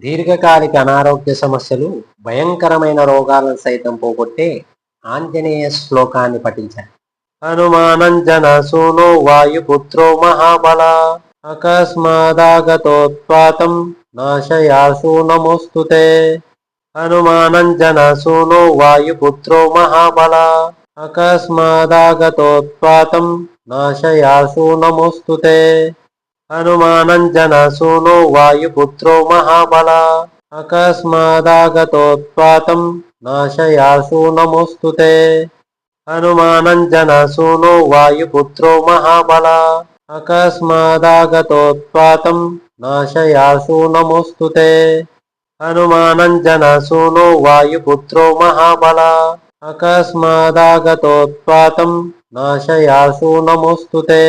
దీర్ఘకాలిక అనారోగ్య సమస్యలు భయంకరమైన రోగాలను సైతం పోగొట్టే ఆంజనేయ శ్లోకాన్ని పఠించారు. హనుమానంజన సూనో వాయుపుత్రో మహాబల అకస్మాదాగతోత్పాతం నాశయాసు నమోస్తుతే. హనుమానంజన సూనో వాయుపుత్రో మహాబల అకస్మాదాగతోత్పాతం నాశయాసు నమోస్తుతే. హనుమానంజన సూనో వాయుపుత్రో మహాబల అకస్మాదాగతోత్పాతం నాశయాసు నమోస్తుతే హనుమానంజన సూనో వాయుపుత్రో మహాబల అకస్మాదాగతోత్పాతం నాశయాసు నమోస్తుతే హనుమానంజన సూనో వాయుపుత్రో మహాబల అకస్మాదాగతోత్పాతం నాశయాసు నమోస్తుతే